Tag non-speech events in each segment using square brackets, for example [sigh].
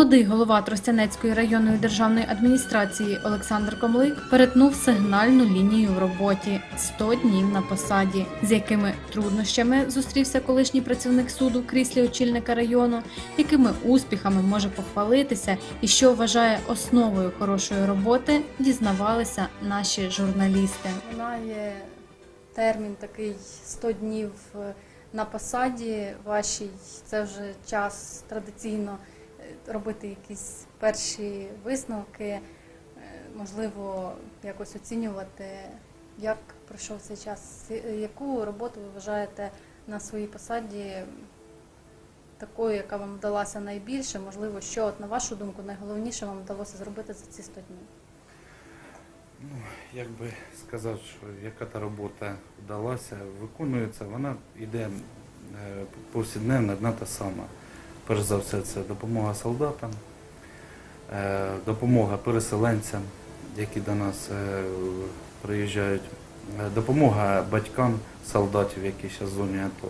Молодий голова Тростянецької районної державної адміністрації Олександр Комлик перетнув сигнальну лінію в роботі 100 днів на посаді, з якими труднощами зустрівся колишній працівник суду в кріслі очільника району, якими успіхами може похвалитися і що вважає основою хорошої роботи, дізнавалися наші журналісти. Минає термін такий 100 днів е, на посаді вашій. Це вже час традиційно робити якісь перші висновки, е, можливо, якось оцінювати, як пройшов цей час, Е, яку роботу ви вважаєте на своїй посаді такою, яка вам вдалася найбільше, можливо, що, от, на вашу думку, найголовніше вам вдалося зробити за ці 100 днів? Ну, Як би сказати, що яка та робота вдалася, виконується, вона йде е, повсякденно одна та сама. Перш за все, це допомога солдатам, е, допомога переселенцям, які до нас е, приїжджають, е, допомога батькам солдатів, які зараз в зоні АТО.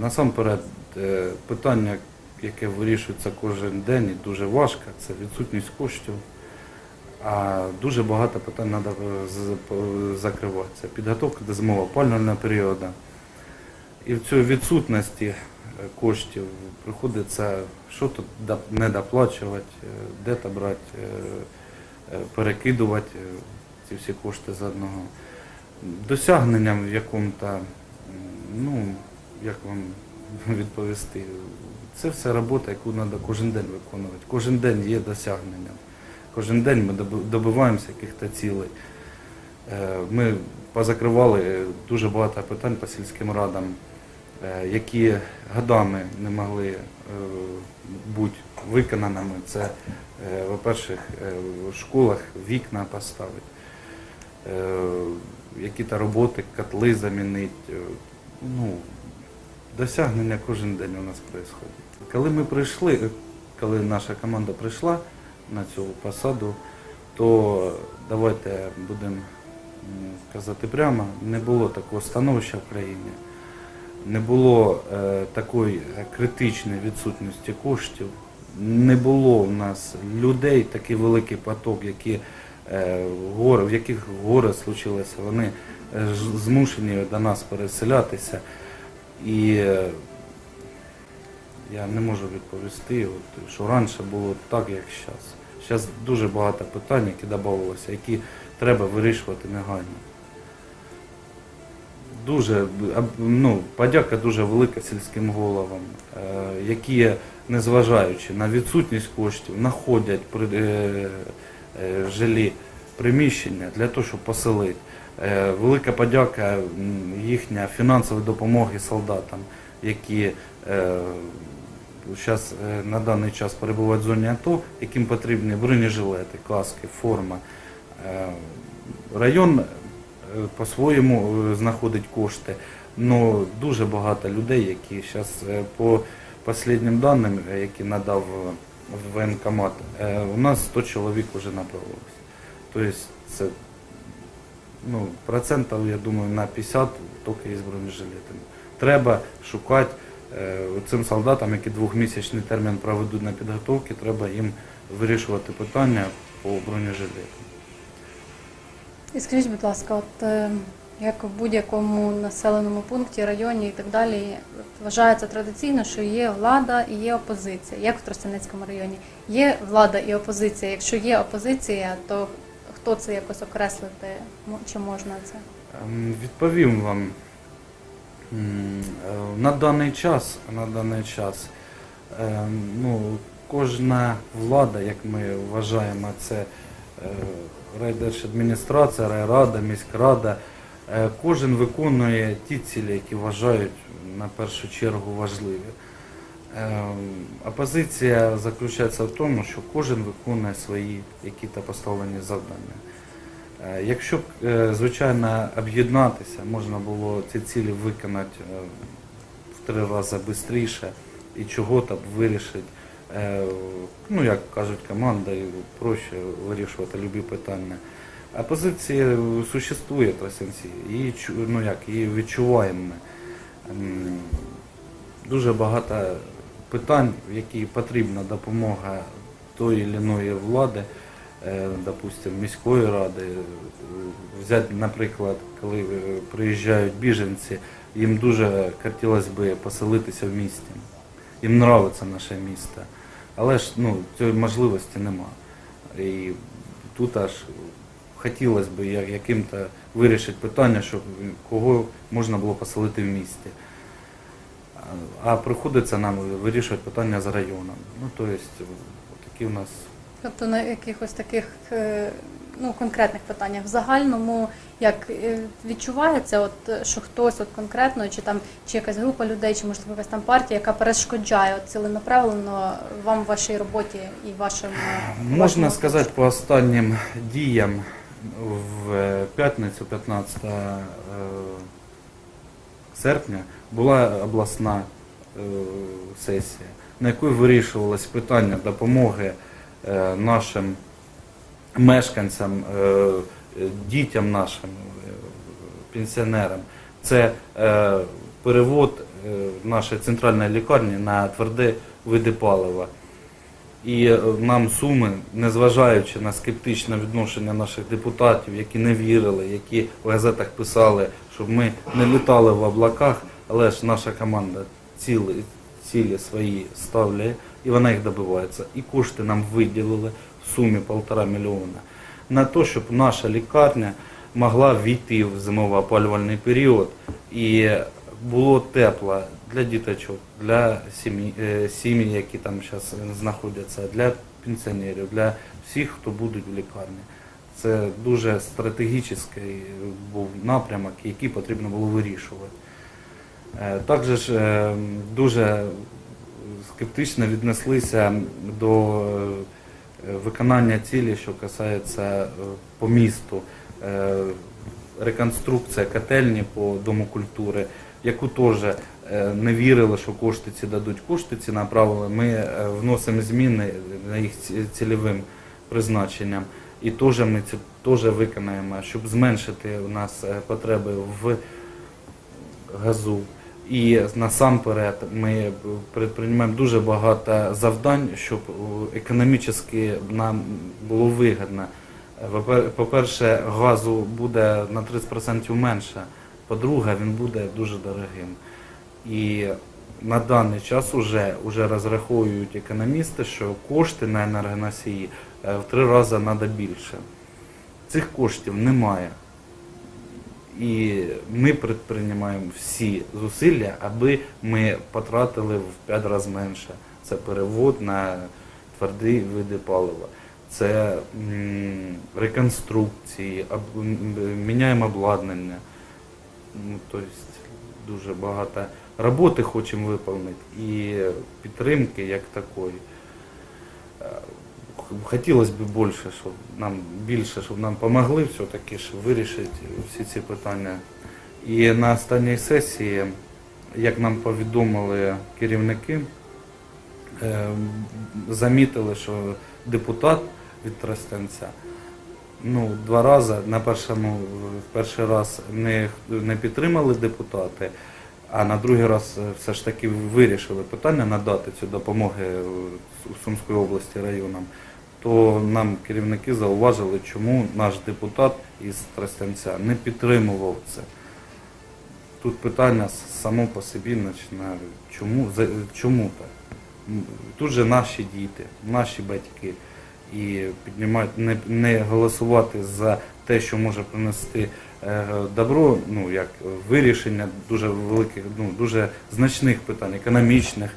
Насамперед, питання, яке вирішується кожен день і дуже важко, це відсутність коштів. А дуже багато питань треба закривати. Це підготовка до зимового опалювального періоду. І в цій відсутності коштів приходиться що тут не доплачувати, е, де то брати, е, е, перекидувати ці всі кошти з одного. Досягненням в якому-то, ну, як вам [laughs] відповісти, це все робота, яку треба кожен день виконувати. Кожен день є досягненням. Кожен день ми добиваємося якихось цілей. Ми позакривали дуже багато питань по сільським радам, які годами не могли е, бути виконаними. Це, е, по-перше, е, в школах вікна поставити, е, які-то роботи, котли замінити. е, Ну, досягнення кожен день у нас відбувається. Коли ми прийшли, е, коли наша команда прийшла на цю посаду, то давайте будемо казати прямо, не було такого становища в країні, не було е, такої критичної відсутності коштів, не було в нас людей, такий великий поток, які, е, в яких горе случилося, вони е, змушені до нас переселятися. І я не можу відповісти, що раніше було так, як зараз. Зараз дуже багато питань, які додавалися, які треба вирішувати негайно. Дуже ну, подяка дуже велика сільським головам, е, які, незважаючи на відсутність коштів, знаходять е, е, жилі приміщення для того, щоб поселити. Велика подяка їхня фінансової допомоги солдатам, які зараз на даний час перебувають в зоні АТО, яким потрібні бронежилети, каски, форма. Район по-своєму е, знаходить кошти. але дуже багато людей, які зараз по останнім даним, е, які надав е, воєнкомат, е, у нас 100 чоловік вже направилося. Тобто це ну, процентів, я думаю, на 50 тільки із бронежилетами. Треба шукати е, цим солдатам, які двохмісячний термін проведуть на підготовці, треба їм вирішувати питання по бронежилетам. І скажіть, будь ласка, от е, як в будь-якому населеному пункті, районі і так далі, вважається традиційно, що є влада і є опозиція. Як в Тростянецькому районі? Є влада і опозиція. Якщо є опозиція, то хто це якось окреслити? Чи можна це? Ем, Відповім вам. Е, На даний час, на даний час ем, ну, кожна влада, як ми вважаємо, це райдержадміністрація, райрада, міськрада, е, кожен виконує ті цілі, які вважають на першу чергу важливі. Ем, Опозиція заключається в тому, що кожен виконує свої які-то поставлені завдання. Е, Якщо б, е, звичайно, об'єднатися, можна було ці цілі виконати е, в три рази швидше і чого-то б вирішити, е, ну, як кажуть, командою проще вирішувати любі питання. А позиція существує в Тростянці, її, ну, як, її відчуваємо. Дуже багато питань, в які потрібна допомога тої чи іної влади, е, допустим, міської ради. Е, Взяти, наприклад, коли е, приїжджають біженці, їм дуже хотілося б поселитися в місті. Їм подобається наше місто. Але ж ну, цієї можливості нема. І тут аж хотілося б яким-то вирішити питання, щоб кого можна було поселити в місті. А- приходиться нам вирішувати питання з районом. Ну, тобто, такі у нас Тобто на якихось таких е, ну, конкретних питаннях. В загальному, як е, відчувається, от, е, що хтось от конкретно, чи там чи якась група людей, чи можливо якась там партія, яка перешкоджає от, ціленаправлено вам в вашій роботі і вашим е, Можна вашому сказати по останнім діям в п'ятницю, 15 е, серпня, була обласна сесія, на якій вирішувалось питання допомоги нашим мешканцям, е, дітям нашим, е, пенсіонерам. Це е, перевод нашої центральної лікарні на тверде види палива. І нам суми, незважаючи на скептичне відношення наших депутатів, які не вірили, які в газетах писали, щоб ми не літали в облаках, але ж наша команда цілі, цілі свої ставляє, і вона їх добивається. І кошти нам виділили сумі полтора мільйона на те, щоб наша лікарня могла війти в зимово-опалювальний період і було тепло для діточок, для сім'ї, е, які там зараз знаходяться, для пенсіонерів, для всіх, хто будуть в лікарні. Це дуже стратегічний був напрямок, який потрібно було вирішувати. Е, Також е, дуже скептично віднеслися до виконання цілі, що касається е, по місту. Е, Реконструкція котельні по Дому культури, яку теж е, не вірили, що кошти ці дадуть. Кошти ці направили. Ми е, вносимо зміни на їх цільовим призначенням. І теж ми це теж виконаємо, щоб зменшити у нас е, потреби в газу. І насамперед ми предприймаємо дуже багато завдань, щоб е, економічно нам було вигідно. По-перше, газу буде на 30% менше. По-друге, він буде дуже дорогим. І на даний час вже, вже розраховують економісти, що кошти на енергоносії е, в три рази треба більше. Цих коштів немає. І ми предприймаємо всі зусилля, аби ми потратили в 5 разів менше. Це перевод на тверді види палива. Це реконструкції, об- міняємо обладнання. Ну, тобто дуже багато роботи хочемо виконати і підтримки як такої. Хотілося б більше, щоб нам більше, щоб нам допомогли все-таки вирішити всі ці питання. І на останній сесії, як нам повідомили керівники, е, замітили, що депутат від Тростянця ну, два рази на першому перший раз не, не підтримали депутати, а на другий раз е, все ж таки вирішили питання надати цю допомогу е, у Сумської області районам, то нам керівники зауважили, чому наш депутат із Тростянця не підтримував це. Тут питання само по собі починає. Чому, чому так? Тут же наші діти, наші батьки. І піднімати, не, не голосувати за те, що може принести е, добро, ну як вирішення дуже великих, ну дуже значних питань, економічних.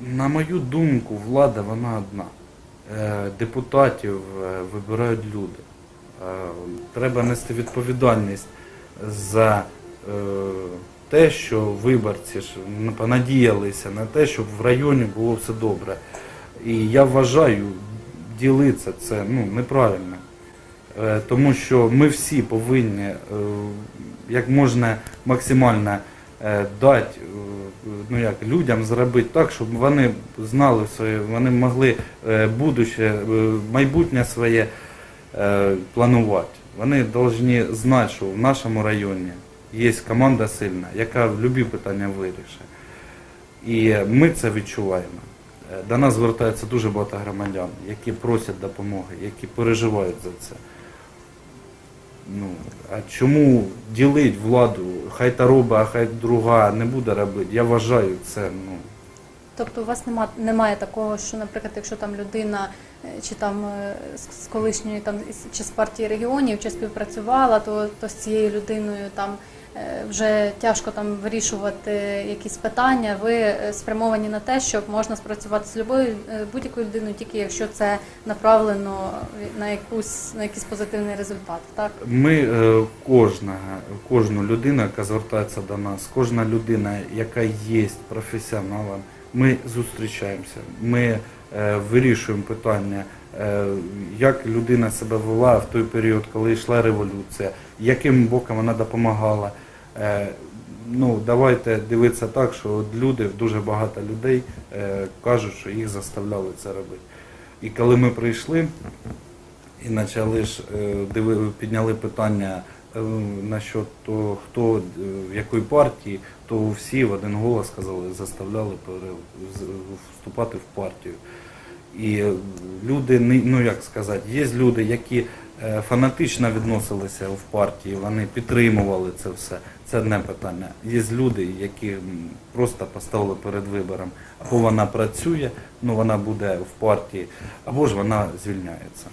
На мою думку, влада вона одна. Е, Депутатів е, вибирають люди. Е, Треба нести відповідальність за те, що виборці ж понадіялися на те, щоб в районі було все добре. І я вважаю, ділитися це ну, неправильно. Тому що ми всі повинні як можна максимально дати е, ну, як, людям зробити так, щоб вони знали своє, вони могли е, будуще, е, майбутнє своє е, планувати. Вони повинні знати, що в нашому районі є команда сильна, яка любі питання вирішить. І ми це відчуваємо. Е, До нас звертається дуже багато громадян, які просять допомоги, які переживають за це. Ну, а чому ділить владу? Хай та робить, а хай друга не буде робити. Я вважаю це. Ну, Тобто у вас нема, немає такого, що, наприклад, якщо там людина е, чи там е, з, колишньої там чи з партії регіонів чи співпрацювала, то, то з цією людиною там вже тяжко там вирішувати якісь питання. Ви е, спрямовані на те, щоб можна спрацювати з любою е, будь-якою людиною, тільки якщо це направлено на якусь на якийсь позитивний результат. Так Ми е, кожна, кожну людину, яка звертається до нас, кожна людина, яка є професіоналом, ми зустрічаємося, ми е, вирішуємо питання, е, як людина себе вела в той період, коли йшла революція, яким боком вона допомагала. Е, ну, давайте дивитися так, що от люди, дуже багато людей е, кажуть, що їх заставляли це робити. І коли ми прийшли, і почали ж е, підняли питання е, насчет того, хто в якої партії, то всі в один голос сказали, заставляли вступати в партію. І люди, ну як сказати, є люди, які фанатично відносилися в партії, вони підтримували це все. Це одне питання. Є люди, які просто поставили перед вибором, або вона працює, ну вона буде в партії, або ж вона звільняється.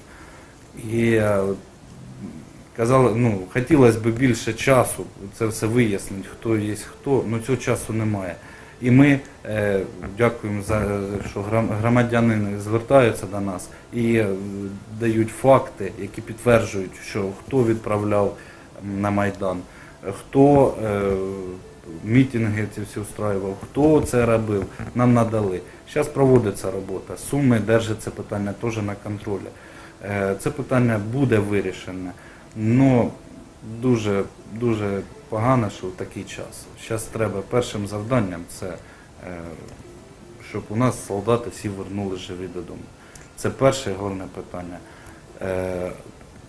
І е, казали, ну, хотілося б більше часу це все вияснити, хто є хто, але цього часу немає. І ми е, дякуємо за що громадяни звертаються до нас і е, дають факти, які підтверджують, що хто відправляв на Майдан, хто е, мітинги ці всі устраював, хто це робив, нам надали. Зараз проводиться робота. Суми держать це питання теж на контролі. Це питання буде вирішене. Ну дуже, дуже погано, що в такий час. Зараз треба першим завданням це, е, щоб у нас солдати всі вернули живі додому. Це перше головне питання. Е,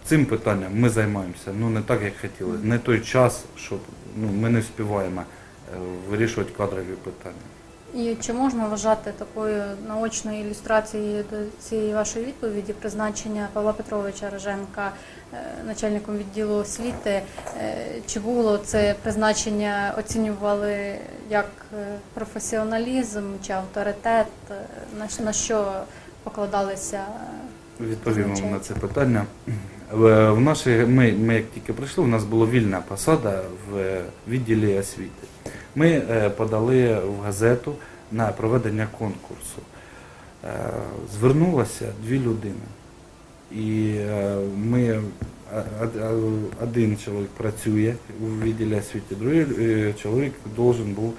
Цим питанням ми займаємося, ну не так, як хотіли. Не той час, щоб ну, ми не встигаємо е, вирішувати кадрові питання. І чи можна вважати такою наочною ілюстрацією до цієї вашої відповіді призначення Павла Петровича Роженка е, начальником відділу освіти? Е, Чи було це призначення оцінювали як е, професіоналізм чи авторитет? На, що покладалися? Відповім вам на це питання. В, нашій, ми, ми як тільки прийшли, у нас була вільна посада в відділі освіти. Ми е, подали в газету на проведення конкурсу. Е, звернулося дві людини. І е, ми, один чоловік працює у відділі освіти, другий чоловік должен був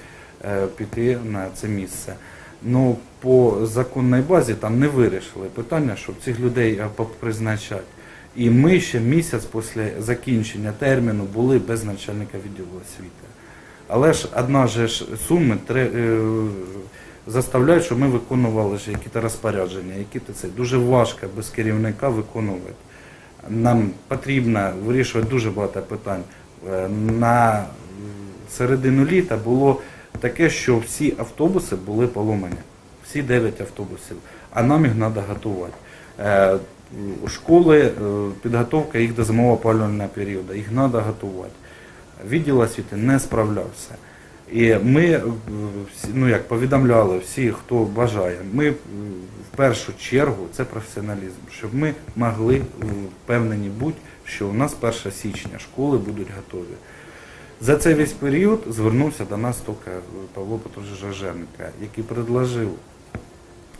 піти на це місце. Ну, по законній базі там не вирішили питання, щоб цих людей призначати. І ми ще місяць після закінчення терміну були без начальника відділу освіти. Але ж одна ж суми е, заставляють, щоб ми виконували ж якісь розпорядження, які то це дуже важко без керівника виконувати. Нам потрібно вирішувати дуже багато питань. Е, На середину літа було таке, що всі автобуси були поломані, всі 9 автобусів, а нам їх треба готувати. Е, Школи, підготовка їх до зимового опалювального періоду, їх треба готувати. Відділ освіти не справлявся. І ми е, ну як повідомляли всі, хто бажає, ми е, в першу чергу це професіоналізм, щоб ми могли е, впевнені бути, що у нас 1 січня школи будуть готові. За цей весь період звернувся до нас тільки Павло Петрович Жаженко, який предложив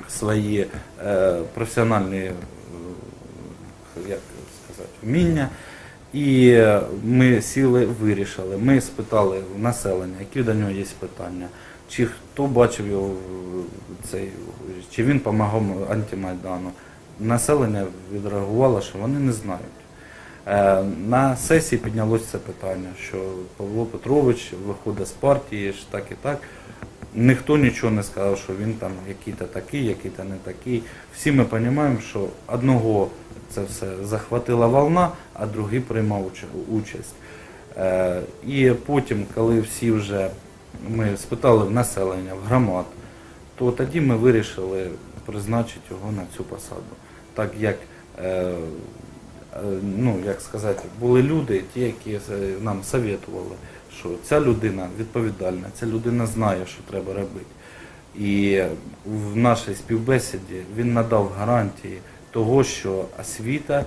свої професіональні як сказати, вміння. І ми сіли, вирішили. Ми спитали населення, які до нього є питання, чи хто бачив його цей, чи він допомагав антимайдану. Населення відреагувало, що вони не знають. Е, На сесії піднялося це питання, що Павло Петрович виходить з партії, ж так і так. Ніхто нічого не сказав, що він там який-то такий, який-то не такий. Всі ми розуміємо, що одного це все захватила волна, а другий приймав уч- участь. Е, І потім, коли всі вже ми спитали в населення, в громад, то тоді ми вирішили призначити його на цю посаду. Так як, е, е, ну, як сказати, були люди, ті, які нам советували, що ця людина відповідальна, ця людина знає, що треба робити. І в нашій співбесіді він надав гарантії того, що освіта,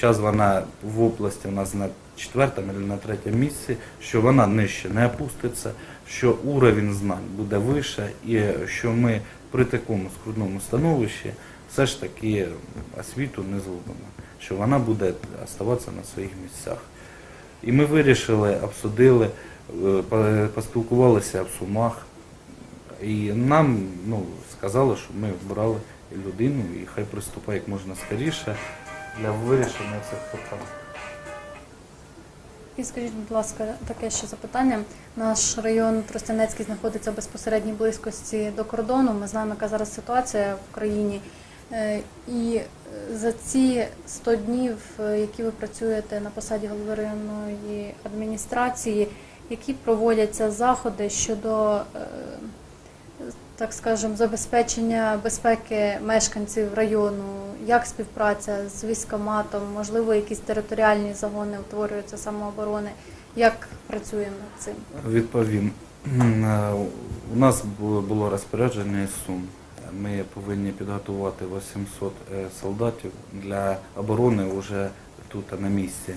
зараз вона в області у нас на четвертому або на третьому місці, що вона нижче не опуститься, що уровень знань буде вище, і що ми при такому скрутному становищі все ж таки освіту не згубимо, що вона буде оставатися на своїх місцях. І ми вирішили, обсудили, е, поспілкувалися в Сумах, і нам ну, сказали, що ми вбрали людину і хай приступає як можна скоріше для вирішення цих питань. І скажіть, будь ласка, таке ще запитання. Наш район Тростянецький знаходиться в безпосередній близькості до кордону. Ми знаємо, яка зараз ситуація в країні. Е, І е, за ці 100 днів, е, які ви працюєте на посаді голови районної адміністрації, які проводяться заходи щодо, так скажемо, забезпечення безпеки мешканців району, як співпраця з військоматом, можливо, якісь територіальні загони утворюються самооборони. Як працюємо над цим? Відповім. Е, У нас було розпорядження Сум. Ми повинні підготувати 800 е, солдатів для оборони вже тут на місці.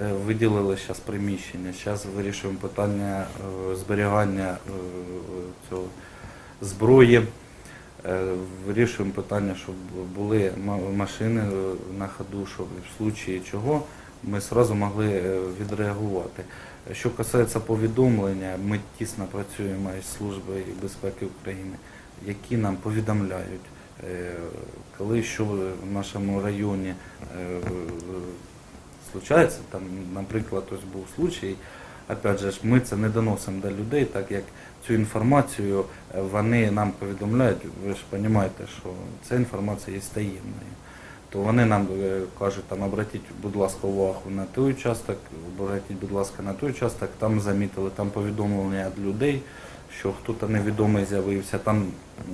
Е, Виділили зараз приміщення, зараз вирішуємо питання зберігання цього зброї. Е, Вирішуємо питання, щоб були машини на ходу, щоб в случаї чого ми одразу могли е, відреагувати. Що касається повідомлення, ми тісно працюємо із Службою безпеки України, які нам повідомляють, е, коли що в нашому районі случається. Там, наприклад, ось був случай, опять же, ми це не доносимо до людей, так як цю інформацію е, вони нам повідомляють, ви ж розумієте, що ця інформація є таємною. То вони нам е, кажуть, там обратіть, будь ласка, увагу на той участок, обратіть, будь ласка, на той участок, там замітили там повідомлення від людей, що хтось невідомий з'явився, там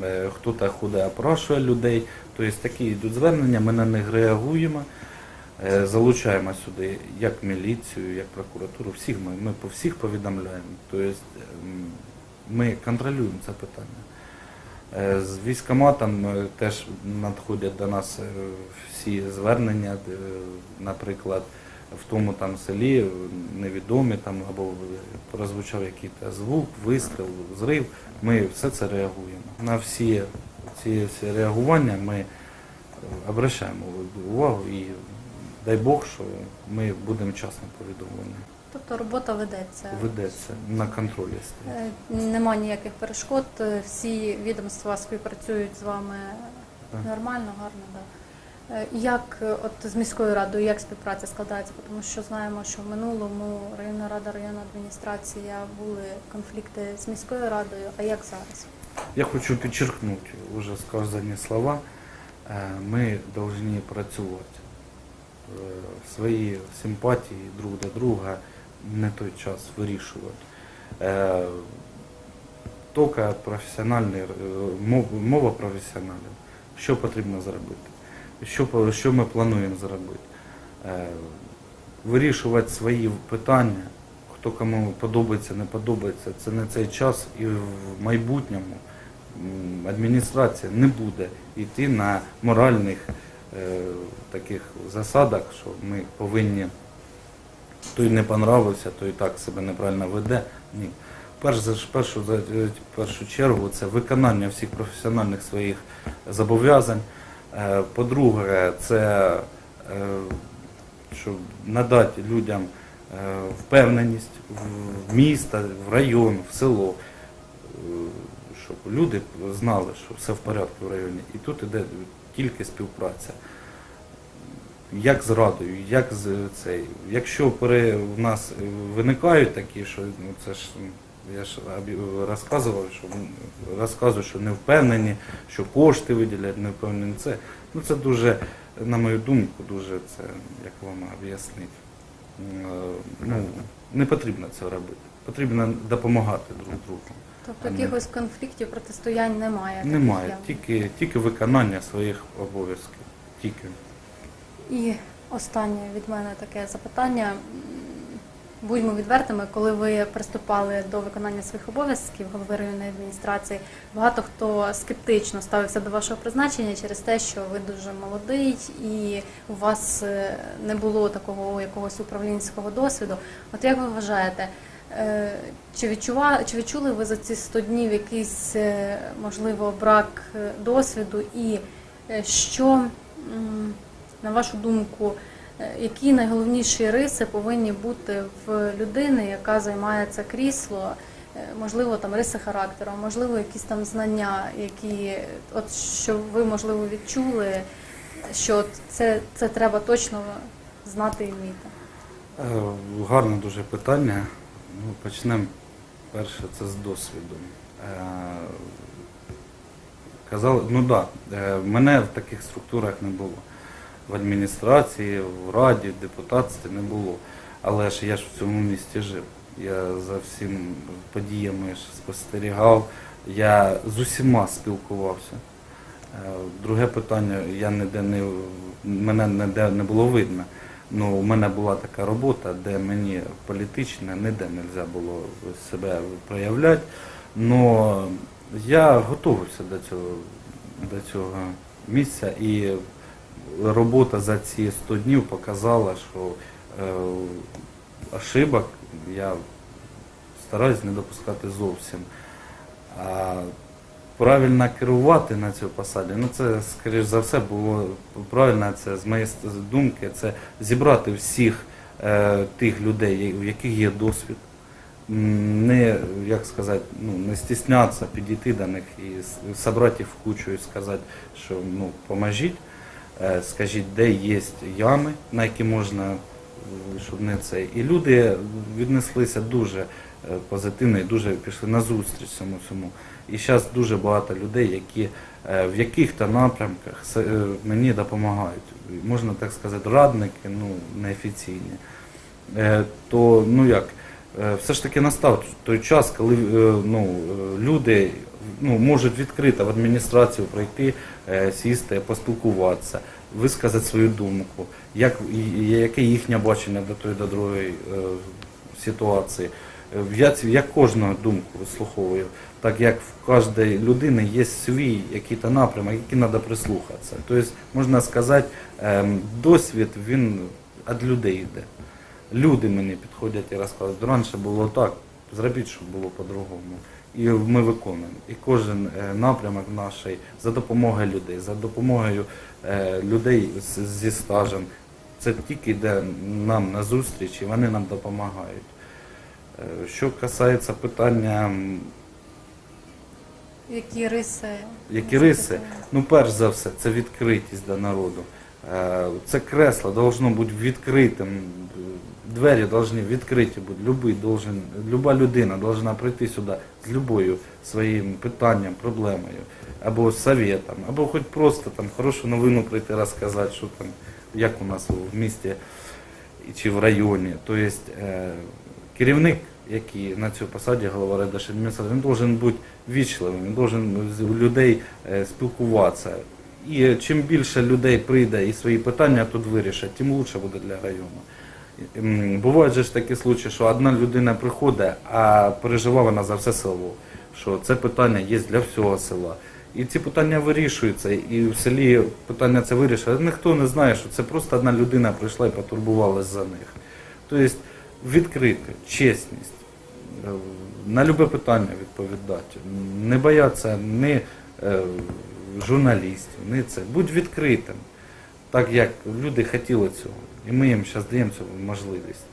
е, хтось ходить, опрашує людей. Тобто такі йдуть звернення, ми на них реагуємо, залучаємо сюди як міліцію, як прокуратуру, всіх ми, ми по всіх повідомляємо. Тобто ем, ми контролюємо це питання. Е, З військоматом е, теж надходять до нас е, всі звернення, е, наприклад, в тому там селі е, невідомі там або прозвучав якийсь звук, вистріл, зрив. Ми все це реагуємо. На всі ці реагування ми е, обращаємо увагу і дай Бог, що ми будемо часно повідомлені. Тобто робота ведеться. Ведеться на контролі стоїть. Е, Нема ніяких перешкод, е, всі відомства співпрацюють з вами Так. нормально, гарно. Да. Е, Як от з міською радою, як співпраця складається? Тому що знаємо, що в минулому районна рада, районна адміністрація були конфлікти з міською радою. А як зараз? Я хочу підчеркнути уже сказані слова. Ми повинні працювати. Е, Свої симпатії друг до друга не той час вирішувати. Е, Тільки професіональний, е, мова професіоналів. Що потрібно зробити? Що, що ми плануємо зробити? Вирішувати свої питання, хто кому подобається, не подобається, це не цей час і в майбутньому адміністрація не буде йти на моральних таких засадах, що ми повинні той не понравився, той так себе неправильно веде. Ні. Перш за першу, за першу чергу це виконання всіх професіональних своїх зобов'язань. Е, По-друге, це е, щоб надати людям е, впевненість в місто, в район, в село, е, щоб люди знали, що все в порядку в районі. І тут іде тільки співпраця. Як з радою, як з цей. Якщо пере, в нас виникають такі, що ну це ж я ж розказував, що розказую, що не впевнені, що кошти виділять, не впевнені. Це ну це дуже, на мою думку, дуже це як вам об'яснити. Е, Ну, не потрібно це робити. Потрібно допомагати друг другу. Тобто якихось конфліктів, протистоянь немає. таких Немає, явно. тільки, тільки виконання своїх обов'язків. Тільки. І останнє від мене таке запитання. Будьмо відвертими, коли ви приступали до виконання своїх обов'язків голови районної адміністрації, багато хто скептично ставився до вашого призначення через те, що ви дуже молодий і у вас е, не було такого якогось управлінського досвіду. От як ви вважаєте, чи відчува, чи відчули ви за ці 100 днів якийсь е, можливо брак е, досвіду, і е, що на вашу думку, е, які найголовніші риси повинні бути в людини, яка займає це крісло? Е, Можливо, там риси характеру, можливо, якісь там знання, які е, от що ви можливо відчули, що це, це треба точно знати і вміти. Е, Гарне дуже питання. Ну, почнемо перше, це з досвіду. Е, Казали, ну так, да, мене в таких структурах не було. В адміністрації, в раді, в депутатстві не було. Але ж я ж в цьому місті жив. Я за всім подіями ж спостерігав, я з усіма спілкувався. Е, Друге питання, я ніде не мене ніде не було видно. Ну, у мене була така робота, де мені політично ніде не можна було себе проявляти. Но я готувався до цього, до цього місця і робота за ці 100 днів показала, що е, ошибок я стараюсь не допускати зовсім. А правильно керувати на цій посаді, ну це, скоріш за все, було правильно, це з моєї думки, це зібрати всіх е, тих людей, у яких є досвід, не, як сказати, ну, не стіснятися підійти до них і собрати їх в кучу і сказати, що ну, поможіть, е, скажіть, де є ями, на які можна, щоб. І люди віднеслися дуже е, позитивно і дуже пішли на зустріч цьому всьому. І зараз дуже багато людей, які е, в яких-то напрямках е, мені допомагають. Можна так сказати, радники, ну, неофіційні. То, ну як, все ж таки настав той час, коли ну, люди ну, можуть відкрито в адміністрацію пройти, е, сісти, поспілкуватися, висказати свою думку, як, яке їхнє бачення до тої до другої е, ситуації. Е, Я, я кожного думку вислуховую, так як в кожної людини є свій якийсь напрямок, який треба прислухатися. Тобто, можна сказати, ем, досвід він від людей йде. Люди мені підходять і розказують, раніше було так, зробіть, щоб було по-другому. І ми виконуємо. І кожен е, напрямок наш за допомогою людей, за допомогою е, людей зі стажем. Це тільки йде нам на зустріч і вони нам допомагають. Е, Що касається питання, Які риси? які риси, ну перш за все, це відкритість до народу. Е, Це кресло должно бути відкритим. Двері повинні відкриті бути. Любий должен, люба людина повинна прийти сюди з любою своїм питанням, проблемою, або советом, або хоч просто там хорошу новину прийти розказати, що там, як у нас в місті чи в районі. Тобто керівник, який на цій посаді голова райдержадміністрації, він повинен бути вічливим, він повинен з людей е, спілкуватися. І чим більше людей прийде і свої питання тут вирішать, тим краще буде для району. Бувають же ж такі случаї, що одна людина приходить, а переживає вона за все село, що це питання є для всього села. І ці питання вирішуються, і в селі питання це вирішує. Ніхто не знає, що це просто одна людина прийшла і потурбувалась за них. Тобто відкрити, чесність, е, на любе питання відповідати, не бояться ні е, журналістів, не це. Будь відкритим, так як люди хотіли цього. І ми їм зараз даємо цю можливість.